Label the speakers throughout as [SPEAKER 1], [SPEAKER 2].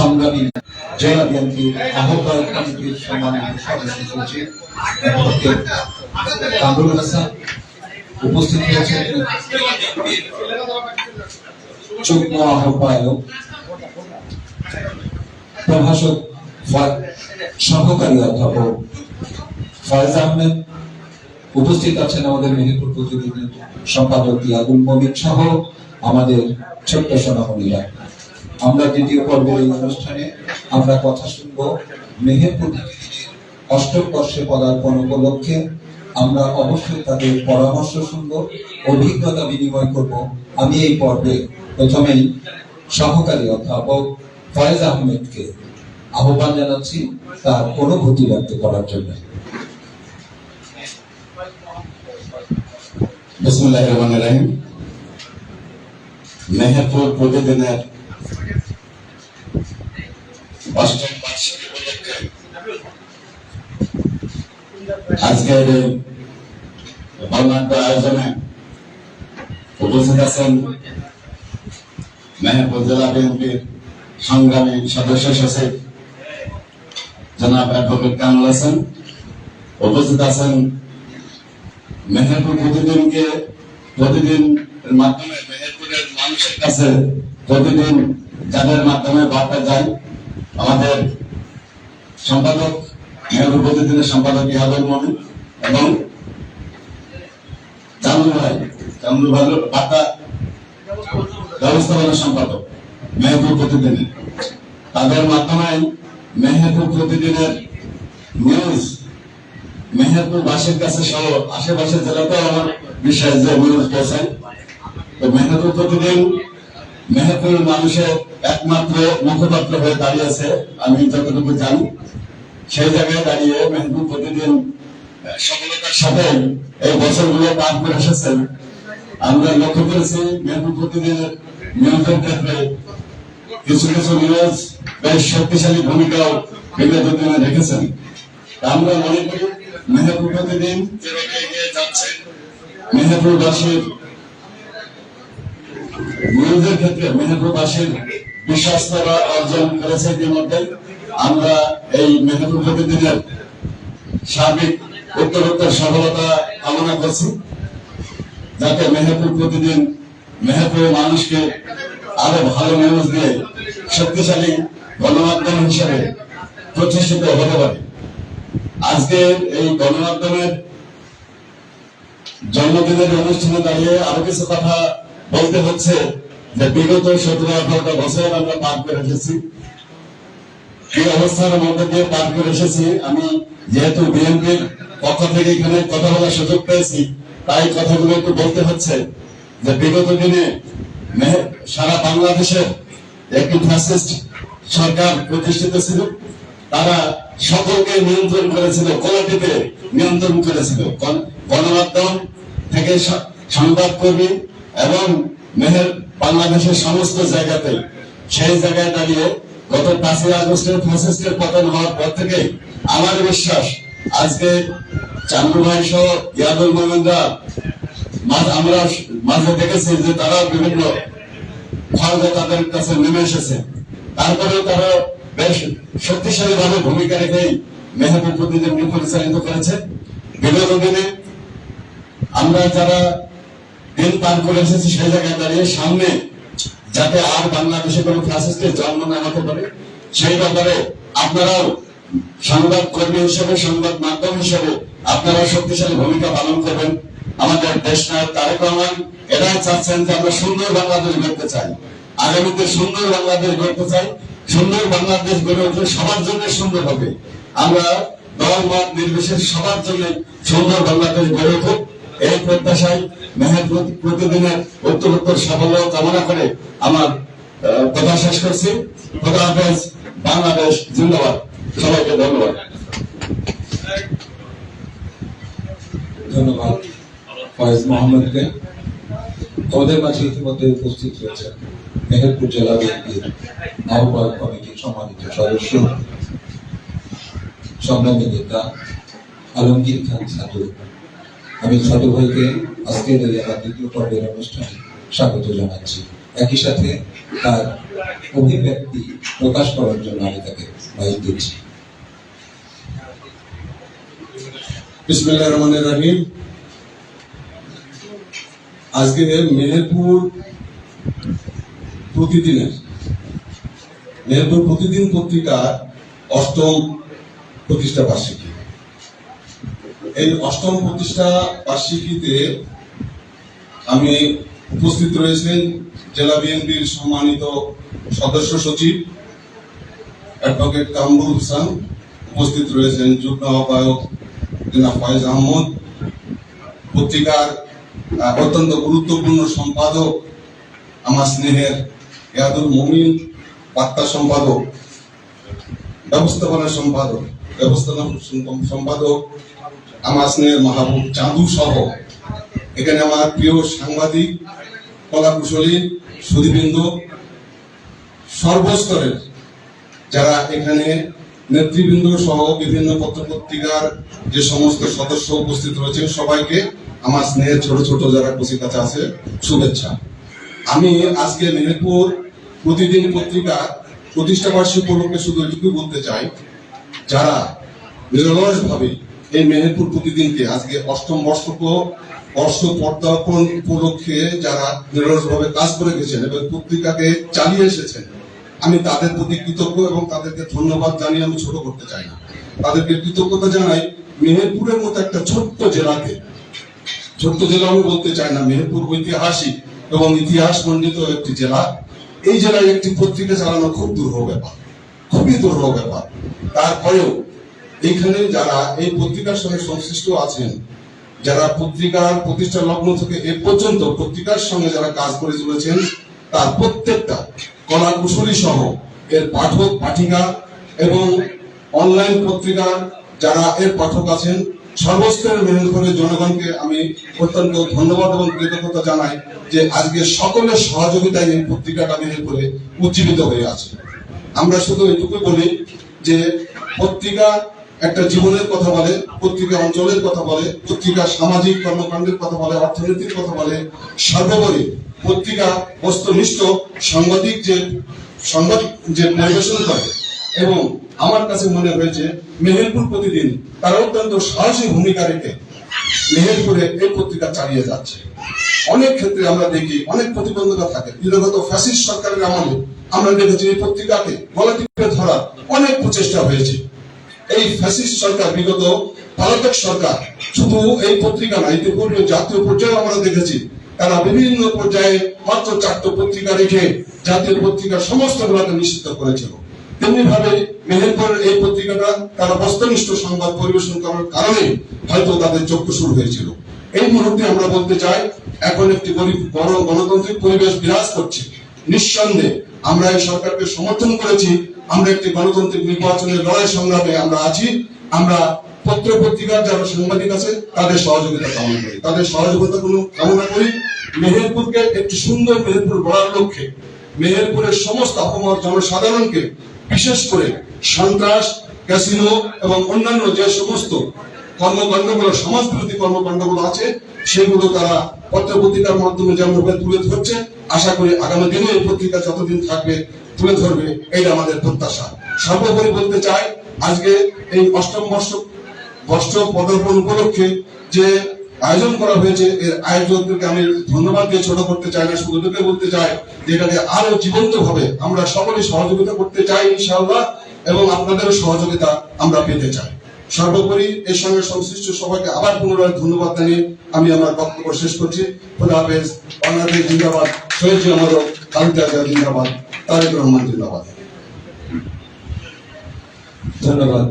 [SPEAKER 1] সংগ্রামী জেলা বিএনপির আহ্বায়ক কমিটির সম্মানিত সদস্য সচিব কামরুল হাসান উপস্থিত হয়েছেন। যুগ্ম আহ্বায়ক, প্রভাষক সহকারী অধ্যাপক ফয়েজ আহমেদ উপস্থিত আছেন আমাদের মেহেরপুর প্রতিনিধি সম্পাদক ইয়াগুল মমিন সহ আমাদের ছোট্ট সোনামণিরা আমরা দ্বিতীয় পর্বের এই অনুষ্ঠানে আমরা কথা শুনব মেহেরপুর প্রতিনিধির অষ্টম বর্ষে পদার্পণ উপলক্ষে। আমরা অবশ্যই তাদের পরামর্শ শুনব, অভিজ্ঞতা বিনিময় করব। আমি এই পর্বে প্রথমেই সহকারী অধ্যাপক ফয়েজ আহমেদকে আহ্বান জানাচ্ছি তার অনুভূতি ব্যক্ত করার জন্য।
[SPEAKER 2] বিসমুল্লাহ রহমান রাহিম। মেহেরপুর প্রতিদিনের অষ্টম বার্ষিক উপলক্ষে আজকের এই আয়োজনে উপস্থিত আছেন মেহেরপুর জেলা বিএনপির সংগ্রামী সদস্য সচিব জনাব অ্যাডভোকেট কামরুল হাসান। উপস্থিত আছেন মেহেরপুর প্রতিদিনকে প্রতিদিন মাধ্যমে মেহেরপুরের মানুষের কাছে প্রতিদিন যাদের মাধ্যমে বার্তা যায়, আমাদের সম্পাদক প্রতিদিনের সম্পাদক ইহাদুল মমিন এবং জামরুল ভাই জামরুল ভাই বার্তা ব্যবস্থাপনা সম্পাদক, মেহেরপুর প্রতিদিনের। তাদের মাধ্যমে মেহেরপুর প্রতিদিনের নিউজ মেহেরপুর বাসীর কাছে সহ আশেপাশের জেলাতেও আমার বিশ্বাস যে নিউজ পৌঁছায়। তো মেহেরপুর প্রতিদিন মেহেরপুরের মানুষের একমাত্র মুখপাত্র হয়ে দাঁড়িয়েছে আমি যতটুকু জানি। সেই জায়গায় দাঁড়িয়ে মেহেরপুর প্রতিদিন সফলতার সাথে এই বছরগুলো পার করে এসেছেন। আমরা লক্ষ্য করেছি মেহেরপুর প্রতিদিনের নিউজের ক্ষেত্রে কিছু কিছু নিউজ বেশ শক্তিশালী ভূমিকাও বিগত দিনে রেখেছেন। আমরা মনে করি মেহেরপুর প্রতিদিন যাচ্ছে। মেহেরপুরবাসীর নিউজের ক্ষেত্রে মেহেরপুরবাসীর বিশ্বস্ততা অর্জন করেছে ইতিমধ্যে। আমরা এই মেহেরপুর প্রতিদিনের সার্বিক উত্তরোত্তর সফলতা কামনা করছি। যাতে মেহেরপুর প্রতিদিন মেহেরপুরের মানুষকে আরও ভালো নিউজ দিয়ে শক্তিশালী গণমাধ্যম হিসেবে প্রতিষ্ঠিত হতে পারে। আজকে এই গণমাধ্যমের জন্মদিনের অনুষ্ঠানে দাঁড়িয়ে আরও কিছু কথা বলতে হচ্ছে যে বিগত সতেরো আঠারোটা বছর আমরা পার করে এসেছি। এই অবস্থার মধ্যে দিয়ে পার করে এসেছি। আমি যেহেতু বিএনপির পক্ষ থেকে এখানে কথা বলার সুযোগ পেয়েছি, তাই কথাগুলো একটু বলতে হচ্ছে যে বিগত দিনে সারা বাংলাদেশের একটি ফ্যাসিস্ট সরকার প্রতিষ্ঠিত ছিল। তারা সকলকে নিয়ন্ত্রণ করেছিল কোয়ালিটিতে নিয়ন্ত্রণ করেছিল। গণমাধ্যম থেকে সংবাদকর্মী এবং মেহের বাংলাদেশের সমস্ত জায়গাতে সেই জায়গায় দাঁড়িয়ে গত পাঁচই আগস্টের ফ্যাসিস্টের পতন হওয়ার পর থেকে আমার বিশ্বাস আজকে চান্দু ভাই সহ ইয়াদুল মোমেনরা আমরা মাঝে দেখেছি যে তারা বিভিন্ন খরচে তাদের কাছে নেমে এসেছে। তারপরেও তারা বেশ শক্তিশালী ভাবে ভূমিকা রেখেই মেহবুব প্রতিদিন পরিচালিত করেছে। বিগত দিনে আমরা যারা দিন পার করে এসেছি সেই জায়গায় দাঁড়িয়ে সামনে যাতে আর বাংলাদেশে কোনো ফ্যাসিস্টের জন্ম না হতে পারে, সেই ব্যাপারে আপনারাও সংবাদ কর্মী হিসেবে, সংবাদ মাধ্যম হিসেবে আপনারা শক্তিশালী ভূমিকা পালন করবেন। আমাদের দেশ নায়ক তারেক রহমান এটাই চাচ্ছেন যে আমরা সুন্দর বাংলাদেশ গড়তে চাই। আগামীতে সুন্দর বাংলাদেশ গড়তে চাই। সুন্দর বাংলাদেশ গড়ে উঠলে সবার জন্য সুন্দর হবে। আমরা দল, মত, নির্বিশেষ সবার জন্য সুন্দর বাংলাদেশ গড়ে উঠুক। এই প্রত্যাশায় মেহের প্রতি- প্রতিদিনের উত্তরোত্তর সাফল্য কামনা করে আমার কথা শেষ করছি। খোদা হাফেজ, বাংলাদেশ জিন্দাবাদ। সবাইকে ধন্যবাদ।
[SPEAKER 1] ধন্যবাদ ফয়েজ মোহাম্মদকে। আমাদের মাঝে ইতিমধ্যে উপস্থিত রয়েছে মেহেরপুর জেলা বিএনপির আহ্বায়ক কমিটির সম্মানিত সদস্য সংগ্রামী নেতা, আলমগীর খান সাধু আমি ছোট ভাইকে আজকের দ্বিতীয় পর্বের অনুষ্ঠানে স্বাগত জানাচ্ছি। একই সাথে তার অভিব্যক্তি প্রকাশ করার জন্য আমি তাকে মাইক দিচ্ছি।
[SPEAKER 3] বিসমিল্লাহ রহমান রাহিম। আজকে মেহেরপুর প্রতিদিনের, মেহেরপুর প্রতিদিন পত্রিকার অষ্টম প্রতিষ্ঠা বার্ষিকী। এই অষ্টম প্রতিষ্ঠা বার্ষিকীতে আমি উপস্থিত রয়েছেন জেলা বিএনপির সম্মানিত সদস্য সচিব অ্যাডভোকেট কামরুল হোসেন, উপস্থিত রয়েছেন যুগ্ম আহ্বায়ক জনাব ফয়েজ আহমদ, পত্রিকার অত্যন্ত গুরুত্বপূর্ণ সম্পাদক আমার স্নেহের ইয়াদুল মমিন, বার্তা সম্পাদক, ব্যবস্থাপনা সম্পাদক ব্যবস্থাপনা সম্পাদক আমার স্নেহের মাহবুব চাঁদু সহ। এখানে আমার প্রিয় সাংবাদিক কলা কুশলী সুদীবৃন্দ সর্বস্তরের যারা এখানে নেতৃবৃন্দ সহ বিভিন্ন পত্রপত্রিকার যে সমস্ত সদস্য উপস্থিত রয়েছেন, সবাইকে আমার স্নেহের ছোট ছোট যারা কুচি কাছে আছে, শুভেচ্ছা। আমি আজকে মেহেরপুর প্রতিদিন পত্রিকা প্রতিষ্ঠা বার্ষিক উপলক্ষে শুধু এটুকু বলতে চাই, যারা নিরলস ভাবে এই মেহেরপুর প্রতিদিনকে আজকে অষ্টম বর্ষক বর্ষ পদার্পণ উপলক্ষে যারা নিরলস ভাবে কাজ করে গেছেন এবং পত্রিকাকে চালিয়ে এসেছেন, আমি তাদের প্রতি কৃতজ্ঞ এবং তাদেরকে ধন্যবাদ জানিয়ে আমি ছোট করতে চাই না। তাদেরকে কৃতজ্ঞতা জানাই মেহেরপুরের মতো একটা ছোট্ট জেলাতে ছোট্ট জেলা আমি বলতে চাই না, মেহেরপুর ঐতিহাসিক এবং ইতিহাস মণ্ডিত একটি জেলা। এই জেলায় একটি পত্রিকা চালানো খুব দুর্ভোগ ব্যাপার, খুবই দুর্ভোগ ব্যাপার। তারপরেও এইখানে যারা এই পত্রিকার সঙ্গে সংশ্লিষ্ট আছেন, যারা পত্রিকার প্রতিষ্ঠা লগ্ন থেকে এ পর্যন্ত পত্রিকার সঙ্গে যারা কাজ করে চলেছেন, তার প্রত্যেকটা কলা কুশলী সহ এর পাঠক, পাঠিকা এবং অনলাইন পত্রিকার যারা এর পাঠক আছেন, সর্বস্তরের করে জনগণকে আমি অত্যন্ত ধন্যবাদ এবং কৃতজ্ঞতা জানাই যে আজকে সকলের সহযোগিতায় এই পত্রিকাটা মেহেরপুরে উজ্জীবিত হয়ে আছে। আমরা শুধু এটুকু বলি যে পত্রিকা একটা জীবনের কথা বলে, পত্রিকা অঞ্চলের কথা বলে, পত্রিকা সামাজিক কর্মকাণ্ডের কথা বলে, অর্থনীতির কথা বলে। সর্বোপরি পত্রিকা বস্তুনিষ্ঠ সাংবাদিক যে সংবাদ যে পরিবেশন করে। এবং আমার কাছে মনে হয়েছে, মেহেরপুর প্রতিদিন তারা অত্যন্ত সাহসী ভূমিকা রেখে মেহেরপুরে এই পত্রিকা চালিয়ে যাচ্ছে। অনেক ক্ষেত্রে আমরা দেখি, অনেক প্রতিবন্ধকতা থাকে। বিগত ফ্যাসিস্ট সরকারের আমলে আমরা দেখেছি এই পত্রিকাকে গলা টিপে ধরার অনেক প্রচেষ্টা হয়েছে। এই ফ্যাসিস্ট সরকার, বিগত পলাতক সরকার, শুধু এই পত্রিকা না, ইতিপূর্বে জাতীয় পর্যায়ে আমরা দেখেছি। তারা বিভিন্ন পর্যায়ে মাত্র চারটে পত্রিকা রেখে জাতীয় পত্রিকার সমস্ত গুলাকে নিষিদ্ধ করেছিল। তেমনি ভাবে মেহেরপুরের এই পত্রিকাটা তারা বস্তুনিষ্ঠ সংবাদ পরিবেশন করার কারণে হয়তো তাদের চক্ষু শুরু হয়েছিল। এই মুহূর্তে আমরা বলতে চাই, এখন একটি বড় গণতান্ত্রিক পরিবেশ বিরাজ করছে। নিঃসন্দেহে আমরা এই সরকারকে সমর্থন করেছি আমরা একটি গণতান্ত্রিক নির্বাচনের লড়াই সংগ্রামে আমরা আছি। আমরা পত্র পত্রিকার যারা সাংবাদিক আছে, তাদের সহযোগিতা কামনা করি। তাদের সহযোগিতা কোনো কামনা করি। মেহেরপুরকে একটি সুন্দর মেহেরপুর গড়ার লক্ষ্যে মেহেরপুরের সমস্ত অপমর জনসাধারণকে বিশেষ করে সন্ত্রাস, ক্যাসিনো এবং অন্যান্য যে সমস্ত কর্মকাণ্ডগুলো সমাজ বিরোধী কর্মকাণ্ডগুলো আছে, সেগুলো তারা পত্র পত্রিকার মাধ্যমে যেমন তুলে ধরছে, আশা করি আগামী দিনে এই পত্রিকা যতদিন থাকবে তুলে ধরবে, এইটা আমাদের প্রত্যাশা। সর্বোপরি বলতে চাই, আজকে এই অষ্টম বর্ষ বর্ষ পদার্পণ উপলক্ষে যে আয়োজন করা হয়েছে, এর আয়োজকদেরকে আমি ধন্যবাদ দিয়ে ছোট করতে চাই না এটুকু বলতে চাই যে এটাকে আরও জীবন্ত ভাবে আমরা সকলে সহযোগিতা করতে চাই, ইনশাআল্লাহ, এবং আপনাদেরও সহযোগিতা আমরা পেতে চাই। সর্বোপরি এর সঙ্গে সংশ্লিষ্ট সবাইকে আবার পুনরায় ধন্যবাদ জানিয়ে আমি আমার বক্তব্য শেষ করছি। খোদা হাফেজ, বাংলাদেশ জিন্দাবাদ, শহীদ আমারও জিয়া জিন্দাবাদ। তারেক রহমান জিন্দাবাদ।
[SPEAKER 1] ধন্যবাদ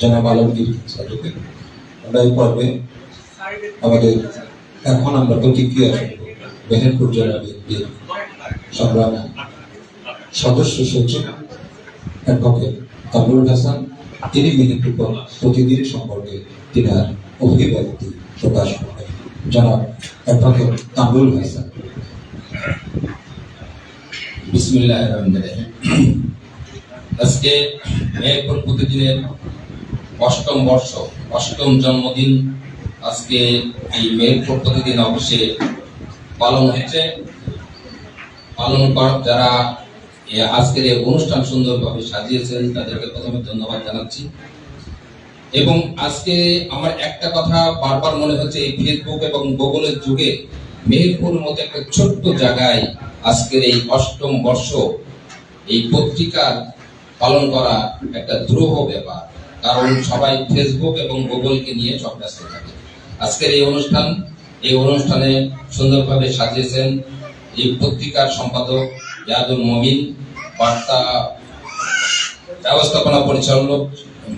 [SPEAKER 1] জনাব আলমগীর আমরা এই পর্বে আমাদের এখন আমরা প্রতিক্রিয়া মেহেরপুর জেলা বিএনপির সংগ্রামী সদস্য সচিব অ্যাডভোকেট কামরুল হাসান। তিনি মেহেরপুর প্রতিদিন সম্পর্কে তিনার অভিব্যক্তি প্রকাশ করবেন জনাব অ্যাডভোকেট কামরুল হাসান।
[SPEAKER 4] আজকে মেহেরপুর প্রতিদিনের অষ্টম বর্ষ, অষ্টম জন্মদিন। আজকে এই মেহেরপুর প্রতিদিন অফিসে পালন হচ্ছে পালন কর যারা আজকের এই অনুষ্ঠান সুন্দরভাবে সাজিয়েছেন, তাদেরকে প্রথমে ধন্যবাদ জানাচ্ছি। এবং আজকে আমার একটা কথা বারবার মনে হচ্ছে, এই ফেসবুক এবং গুগলের যুগে মেহেরপুর মতো একটা ছোট্ট জায়গায় আজকের এই অষ্টম বর্ষ, এই পত্রিকার পালন করা একটা দ্রোহ ব্যাপার। কারণ সবাই ফেসবুক এবং গুগলকে নিয়ে সব ব্যস্ত থাকে। আজকের এই অনুষ্ঠান, এই অনুষ্ঠানে সুন্দরভাবে সাজিয়েছেন এই পত্রিকার সম্পাদক ইয়াদুল মমিন, বার্তা ব্যবস্থাপনা পরিচালক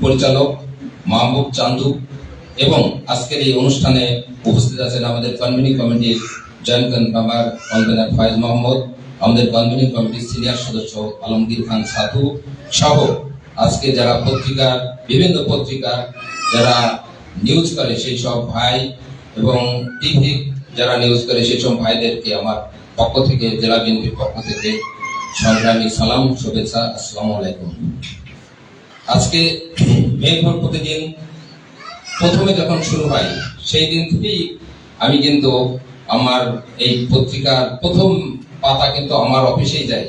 [SPEAKER 4] পরিচালক মাহবুব চান্দু এবং আজকের এই অনুষ্ঠানে উপস্থিত আছেন আমাদের কনভেনিং কমিটির joint convener convener Foyez Mohammad, আমাদের কনভেনিং কমিটির সিনিয়র সদস্য আলমগীর খান সাধু সহ আজকে যারা পত্রিকার বিভিন্ন পত্রিকার যারা নিউজ করে সেই সব ভাই এবং টিভি যারা নিউজ করে সেই সব ভাইদেরকে আমার পক্ষ থেকে, জেলা বিএনপির পক্ষ থেকে সংগ্রামী সালাম, শুভেচ্ছা, আসসালামু আলাইকুম। আজকে মেঘভর প্রতিদিন প্রথমে যখন শুরু হয়, সেই দিন থেকেই আমি কিন্তু আমার এই পত্রিকার প্রথম পাতা কিন্তু আমার অফিসেই যায়।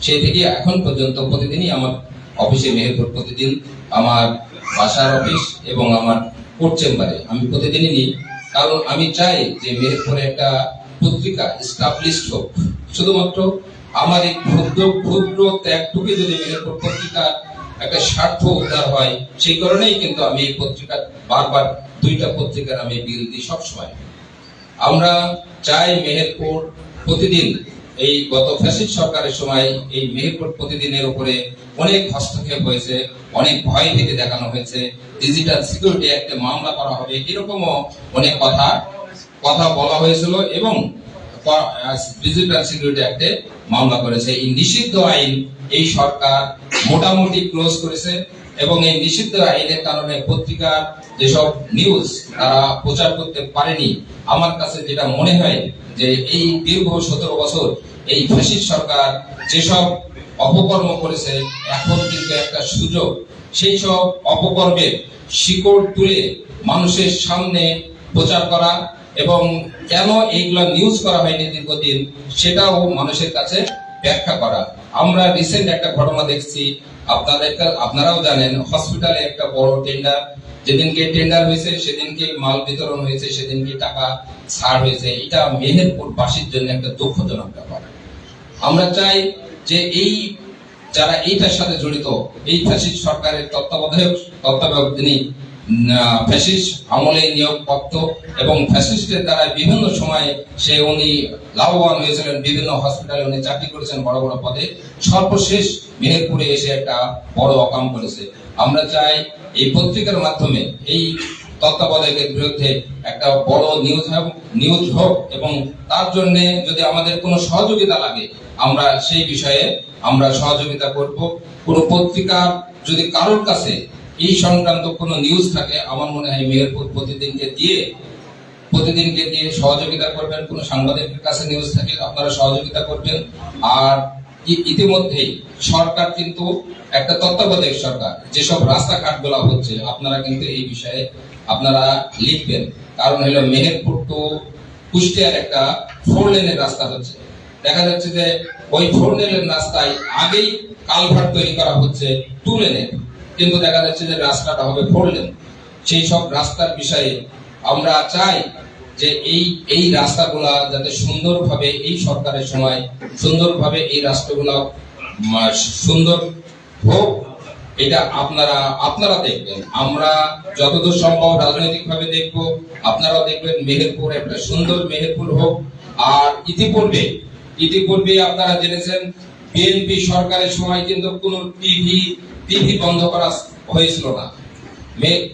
[SPEAKER 4] সেই থেকে এখন পর্যন্ত প্রতিদিনই আমার অফিসে মেহেরপুর প্রতিদিন আমার বাসার অফিস এবং আমার কোর্ট চেম্বারে। আমি প্রতিদিনই নিই। কারণ আমি চাই যে মেহেরপুরে একটা পত্রিকা স্টাবলিশড হোক। শুধুমাত্র আমার এই ক্ষুদ্র ক্ষুদ্র ত্যাগটুকু যদি মেহেরপুর পত্রিকার একটা স্বার্থ উদ্ধার হয়, সেই কারণেই কিন্তু আমি এই পত্রিকা বারবার দুইটা পত্রিকার আমি বিল দিই সবসময়। আমরা চাই মেহেরপুর প্রতিদিন এই গত ফ্যাসিস্ট সরকারের সময় এই মেহেরপুর প্রতিদিনের উপরে অনেক হস্তক্ষেপ হয়েছে, অনেক ভয় ভীতি দেখানো হয়েছে। ডিজিটাল সিকিউরিটি একটা মামলা করা হবে, এরকমও অনেক কথা কথা বলা হয়েছিল এবং ডিজিটাল সিকিউরিটি অ্যাক্টে মামলা করেছে। এই নিষিদ্ধ আইন এই সরকার মোটামুটি ক্লোজ করেছে। এবং এই নিষিদ্ধ আইনের কারণে পত্রিকার যেসব নিউজ তারা প্রচার করতে পারেনি, আমার কাছে যেটা মনে হয় যে এই দীর্ঘ সতেরো বছর এই ফ্যাসিস্ট সরকার যেসব অপকর্ম করেছে, এখন কিন্তু একটা সুযোগ। সেই সব অপকর্মের শিকড় তুলে মানুষের সামনে প্রচার করা এবং কেন এইগুলা নিউজ করা হয়নি দীর্ঘদিন, সেটাও মানুষের কাছে ব্যাখ্যা করা। আমরা রিসেন্ট একটা ঘটনা দেখছি। আপনাদের আপনারাও জানেন হসপিটালে একটা বড় টেন্ডার যেদিনকে টেন্ডার হয়েছে, সেদিনকে মাল বিতরণ হয়েছে, সেদিনকে টাকা ছাড় হয়েছে। এটা মেহেরপুর বাসীর জন্য একটা দুঃখজনক ব্যাপার। আমরা চাই যে এই যারা এইটার সাথে জড়িত, এই ফ্যাসিস্ট সরকারের তত্ত্বাবধায়ক তত্ত্বাবধায়ক তিনি ফ্যাসিস্ট আমলে নিয়োগপ্রাপ্ত এবং ফ্যাসিস্টের দ্বারা বিভিন্ন সময়ে সে উনি লাভবান হয়েছিলেন, বিভিন্ন হসপিটালে উনি চাকরি করেছেন বড় বড় পদে। সর্বশেষ মেহেরপুরে এসে একটা বড় অকাম করেছে। আমরা চাই এই পত্রিকার মাধ্যমে এই তত্ত্বাবধায়কের বিরুদ্ধে একটা বড় নিউজ নিউজ হোক এবং তার জন্য যদি আমাদের কোনো সহযোগিতা লাগে, আমরা সেই বিষয়ে আমরা সহযোগিতা করব। কোনো পত্রিকা যদি কারোর কাছে এই সংক্রান্ত কোনো নিউজ থাকে, আমার মনে হয় মেহেরপুর প্রতিদিনকে দিয়ে প্রতিদিনকে দিয়ে সহযোগিতা করবেন, কোনো সাংবাদিকের কাছে নিউজ থাকে আপনারা সহযোগিতা করবেন। আর ইতিমধ্যেই সরকার কিন্তু একটা তত্ত্বাবধায়ক সরকার, যেসব রাস্তাঘাটগুলা হচ্ছে, আপনারা কিন্তু এই বিষয়ে আপনারা লিখবেন। কারণ হলো মেহেরপুর টু কুষ্টিয়ার একটা ফোর লেনের রাস্তা হচ্ছে। দেখা যাচ্ছে যে ওই ফোর লেনের রাস্তায় আগেই কালভার্ট তৈরি করা হচ্ছে টু লেনের কিন্তু দেখা যাচ্ছে যে রাস্তাটা হবে ফোর লেন সেই সব রাস্তার বিষয়ে আমরা চাই যে এই এই রাস্তাগুলা যাতে সুন্দরভাবে এই সরকারের সময় সুন্দরভাবে এই রাস্তাগুলা সুন্দর হোক, এটা আপনারা আপনারা দেখবেন। আমরা যতদূর সম্ভব রাজনৈতিক ভাবে দেখব, আপনারাও দেখবেন মেহেরপুর একটা সুন্দর মেহেরপুর হোক। আর ইতিপূর্বে ইতিপূর্বে আপনারা জেনেছেন বিএনপি সরকারের সময় কিন্তু কোন টিভি টিভি বন্ধ করা হয়েছিল না।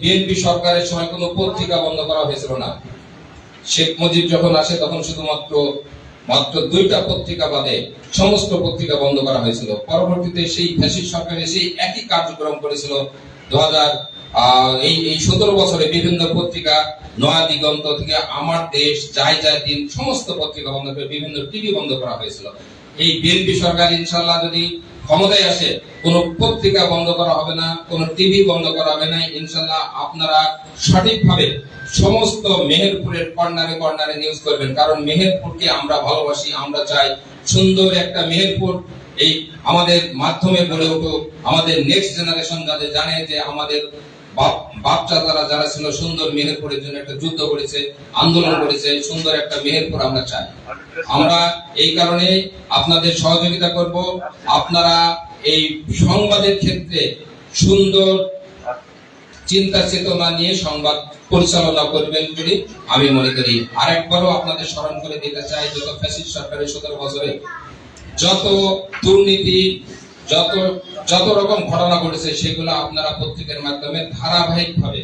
[SPEAKER 4] বিএনপি সরকারের সময় কোনো পত্রিকা বন্ধ করা হয়েছিল না। শেখ মুজিব যখন আসে, তখন শুধুমাত্র, মাত্র দুইটা পত্রিকা বাদে সমস্ত পত্রিকা বন্ধ করা হয়েছিল। পরবর্তীতে সেই ফ্যাসিস্ট সরকার এসে একই কার্যক্রম করেছিল। দু হাজার এই এই সতেরো বছরে বিভিন্ন পত্রিকা, নয়া দিগন্ত থেকে আমার দেশ, যাই যাই দিন, সমস্ত পত্রিকা বন্ধ করে বিভিন্ন টিভি বন্ধ করা হয়েছিল। এই বিএনপি সরকার ইনশাল্লাহ যদি ক্ষমতায় আসে, কোন পত্রিকা বন্ধ করা হবে না, কোন টিভি বন্ধ করা হবে না ইনশাল্লাহ আপনারা সঠিকভাবে সমস্ত মেহেরপুরের কর্নারে কর্নারে নিউজ করবেন। কারণ মেহেরপুরকে আমরা ভালোবাসি, আমরা চাই সুন্দর একটা মেহেরপুর এই আমাদের মাধ্যমে গড়ে উঠুক। আমাদের নেক্সট জেনারেশন যাতে জানে যে আমাদের বাপ বাপ যারা ছিল সুন্দর মেহেরপুরের জন্য একটা যুদ্ধ করেছে, আন্দোলন করেছে, সুন্দর একটা মেহেরপুর আমরা চাই। আমরা এই কারণে আপনাদের সহযোগিতা করব। আপনারা এই সংবাদের ক্ষেত্রে সুন্দর চিন্তা চেতনা নিয়ে সংবাদ পরিচালনা করবেন বলে আমি মনে করি। আরেকবারও আপনাদের স্মরণ করে দিতে চাই, যত ফ্যাসিস্ট সরকারের সতেরো বছরে, যত দুর্নীতি যত যত রকম ঘটনা ঘটেছে, সেগুলো আপনারা পত্রিকার মাধ্যমে ধারাবাহিকভাবে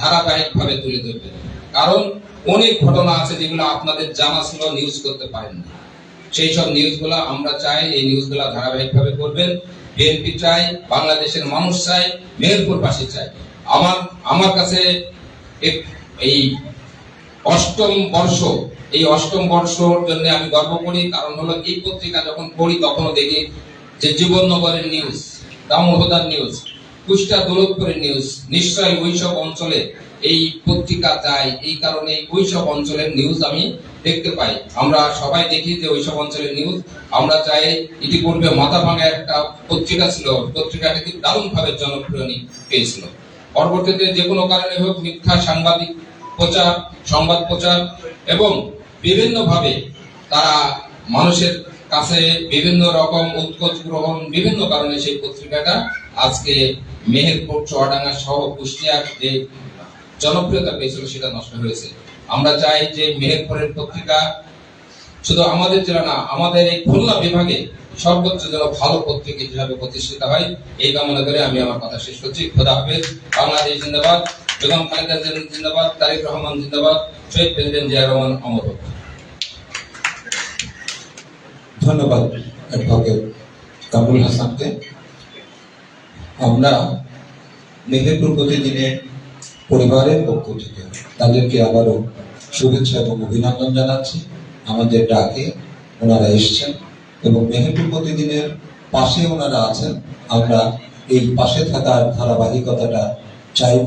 [SPEAKER 4] ধারাবাহিকভাবে তুলে ধরবেন। কারণ অনেক ঘটনা আছে যেগুলো আপনাদের জানা ছিল নিউজ করতে পারেন সেই সব নিউজগুলো আমরা চাই, এই নিউজগুলো ধারাবাহিকভাবে করবেন। বিএনপি চাই, বাংলাদেশের মানুষ চাই, মেহেরপুরবাসী চাই। আমার আমার কাছে এই অষ্টম বর্ষ, এই অষ্টম বর্ষর জন্য আমি গর্ব করি। কারণ হলো এই পত্রিকা যখন পড়ি, তখনও দেখি যে জীবননগরের নিউজ দামোহদার নিউজ কুষ্টা দৌলতপুরের নিউজ নিশ্চয়ই ওইসব অঞ্চলে এই পত্রিকা যায়। এই কারণে ওইসব অঞ্চলের নিউজ আমি দেখতে পাই। আমরা সবাই দেখি যে ওইসব অঞ্চলের নিউজ আমরা চাই ইতিপূর্বে মাথা ভাঙা একটা পত্রিকা ছিল। পত্রিকাটি খুব দারুণ ভাবে জনপ্রিয় পেয়েছিল। পরবর্তীতে যে কোনো কারণে হোক মিথ্যা সাংবাদিক প্রচার, সংবাদ প্রচার এবং বিভিন্নভাবে তারা মানুষের কাছে বিভিন্ন রকম উৎকোচ গ্রহণ, বিভিন্ন কারণে সেই পত্রিকাটা আজকে মেহেরপুর, চুয়াডাঙ্গা সহ কুষ্টিয়ার যে জনপ্রিয়তা পেয়েছিল সেটা নষ্ট হয়েছে। আমরা চাই যে মেহেরপুরের পত্রিকা শুধু আমাদের জেলা না, আমাদের এই খুলনা বিভাগে সর্বোচ্চ যেন ভালো পত্রিকা হিসাবে প্রতিষ্ঠিত হয়, এই কামনা করে আমি আমার কথা শেষ করছি। খোদা হাফেজ। বাংলাদেশ জিন্দাবাদ। বেগম খালেদা জিন্দাবাদ, তারিক রহমান জিন্দাবাদ। শহীদ প্রেসিডেন্ট জিয়া রহমান, অমর।
[SPEAKER 1] ধন্যবাদ অ্যাডভোকেট কামরুল হাসানকে। আমরা মেহেরপুর প্রতিদিনের পরিবারের পক্ষ থেকে তাদেরকে আবারও শুভেচ্ছা এবং অভিনন্দন জানাচ্ছি। আমাদের ডাকে ওনারা এসছেন এবং মেহেরপুর প্রতিদিনের পাশে ওনারা আছেন। আমরা এই পাশে থাকার ধারাবাহিকতাটা চাইব।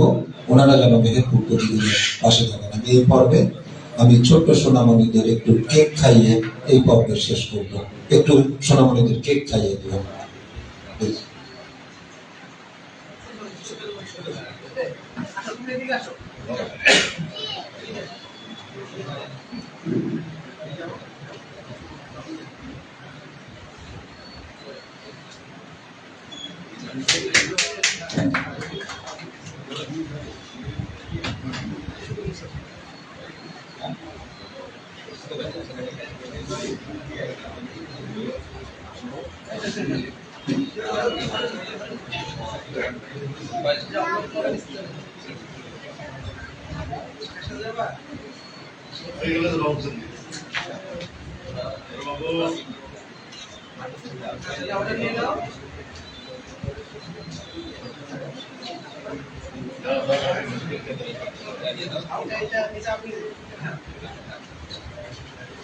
[SPEAKER 1] ওনারা যেন মেহেরপুর প্রতিদিনের পাশে থাকেন। আমি এই পর্বে আমি ছোট্ট সোনামণিদের একটু কেক খাইয়ে এই পর্বের শেষ করব। একটু সোনামণিদের কেক খাইয়ে দিলাম.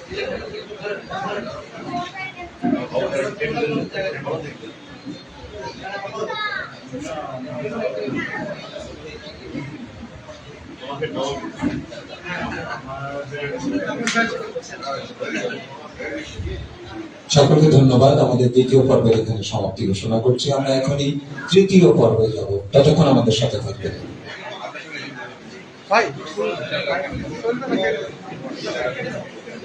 [SPEAKER 1] সকলকে ধন্যবাদ। আমাদের দ্বিতীয় পর্বের এখানে সমাপ্তি ঘোষণা করছি। আমরা এখনই তৃতীয় পর্বে যাব। ততক্ষণ আমাদের সাথে থাকবেন।